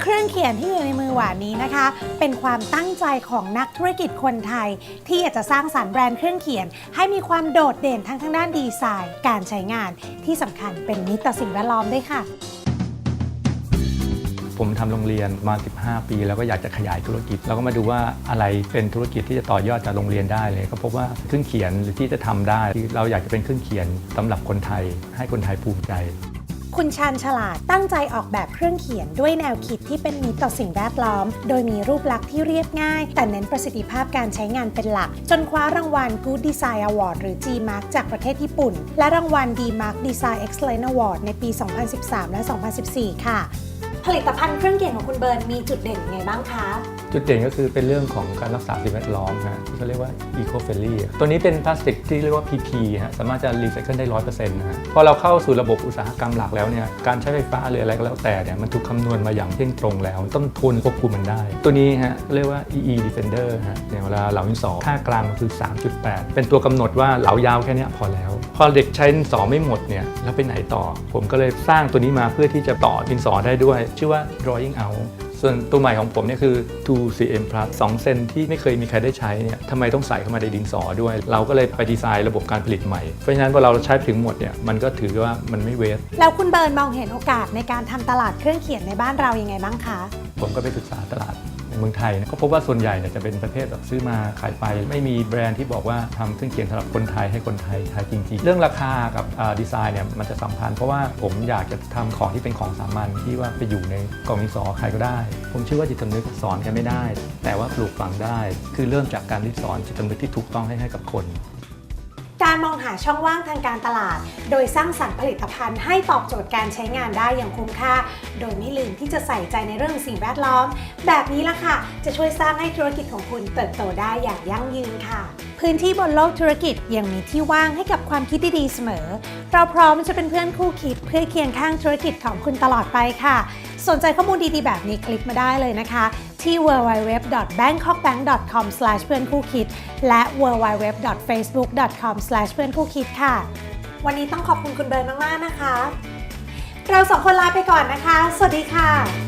เครื่องเขียนที่อยู่ในมือหวานนี้นะคะ เป็นความตั้งใจของนักธุรกิจคนไทย ที่อยากจะสร้างสรรค์แบรนด์เครื่องเขียน ให้มีความโดดเด่นทั้งทางด้านดีไซน์ การใช้งานที่สำคัญเป็นมิตรต่อสิ่งแวดล้อมด้วยค่ะ ผมทำโรงเรียนมา 15 ปี แล้วก็อยากจะขยายธุรกิจ แล้วก็มาดูว่าอะไรเป็นธุรกิจที่จะต่อยอดจากโรงเรียนได้เลย ก็พบว่าเครื่องเขียนหรือที่จะทำได้ที่เราอยากจะเป็นเครื่องเขียนสำหรับคนไทย ให้คนไทยภูมิใจ คุณชาญฉลาดตั้งใจออกแบบเครื่องเขียนด้วยแนวคิดที่เป็นมิตรต่อสิ่งแวดล้อม โดยมีรูปลักษณ์ที่เรียบง่าย แต่เน้นประสิทธิภาพการใช้งานเป็นหลัก จนคว้ารางวัล Good Design Award หรือ G-Mark จากประเทศญี่ปุ่น และรางวัล D-Mark Design Excellence Award ในปี 2013 และ 2014 ค่ะ ผลิตภัณฑ์เครื่องเขียนของคุณเบิร์นมีจุดเด่นยังไงบ้างคะจุดเด่นก็คือเป็นเรื่องของการรักษาสิ่งแวดล้อมฮะที่เขาเรียกว่า eco friendly ตัวนี้เป็นพลาสติกที่เรียกว่า PP ฮะสามารถจะรีไซเคิลได้ร้อยเปอร์เซ็นต์นะฮะพอเราเข้าสู่ระบบอุตสาหกรรมหลักแล้วเนี่ยการใช้ไฟฟ้าหรืออะไรก็แล้วแต่เนี่ยมันถูกคำนวณมาอย่างเที่ยงตรงแล้ว ต้นทุนควบคุมมันได้ ตัวนี้ฮะเรียกว่า EE Defender ฮะอย่างเวลาเหลาดินสอค่ากลางมันคือ 3.8 เป็นตัวกำหนดว่าเหลายาวแค่นี้พอแล้ว พอเด็กใช้ดินสอไม่หมดเนี่ยแล้วไปไหนต่อ ผมก็เลยสร้างตัวนี้มาเพื่อที่จะต่อดินสอได้ด้วย ชื่อว่า drawing out ส่วนตัวใหม่ของผมเนี่ยคือ 2cm plus 2เซนที่ไม่เคยมีใครได้ใช้เนี่ยทำไมต้องใส่เข้ามาในดินสอด้วย เราก็เลยไปดีไซน์ระบบการผลิตใหม่ เพราะฉะนั้นพอเราใช้ถึงหมดเนี่ยมันก็ถือว่ามันไม่เวสแล้วคุณเบิร์นมองเห็นโอกาสในการทำตลาดเครื่องเขียนในบ้านเรายังไงบ้างคะ ผมก็ไปศึกษาตลาดใน เมืองไทยก็พบว่าส่วนใหญ่เนี่ยจะเป็นประเภทแบบซื้อมาขายไป ไม่มีแบรนด์ที่บอกว่าทำเครื่องเขียนสำหรับคนไทยให้คนไทยใช้จริงๆ เรื่องราคากับดีไซน์เนี่ยมันจะสัมพันธ์เพราะว่าผมอยากจะทำของที่เป็นของสามัญที่ว่าไปอยู่ในกล่องดินสอใครก็ได้ ผมเชื่อว่าจิตสำนึกสอนกันไม่ได้ แต่ว่าปลูกฝังได้ คือเริ่มจากการที่สอนจิตสำนึกที่ถูกต้องให้ให้กับคน การมองหาช่องว่างทางการตลาด โดยสร้างสรรค์ผลิตภัณฑ์ให้ตอบโจทย์การใช้งานได้อย่างคุ้มค่า โดยไม่ลืมที่จะใส่ใจในเรื่องสิ่งแวดล้อม แบบนี้ละค่ะ จะช่วยสร้างให้ธุรกิจของคุณเติบโตได้อย่างยั่งยืนค่ะ พื้นที่บนโลกธุรกิจยังมีที่ว่างให้กับความคิดดีๆเสมอ เราพร้อมจะเป็นเพื่อนคู่คิดเพื่อเคียงข้างธุรกิจของคุณตลอดไปค่ะ สนใจข้อมูลดีๆ แบบนี้คลิกมาได้เลยนะคะ ที่ www.bangkokbank.com เพื่อนคู่คิด และ www.facebook.com เพื่อนคู่คิดค่ะ วันนี้ต้องขอบคุณคุณเบิร์นมาก ๆ นะคะ เราสองคนลาไปก่อนนะคะ สวัสดีค่ะ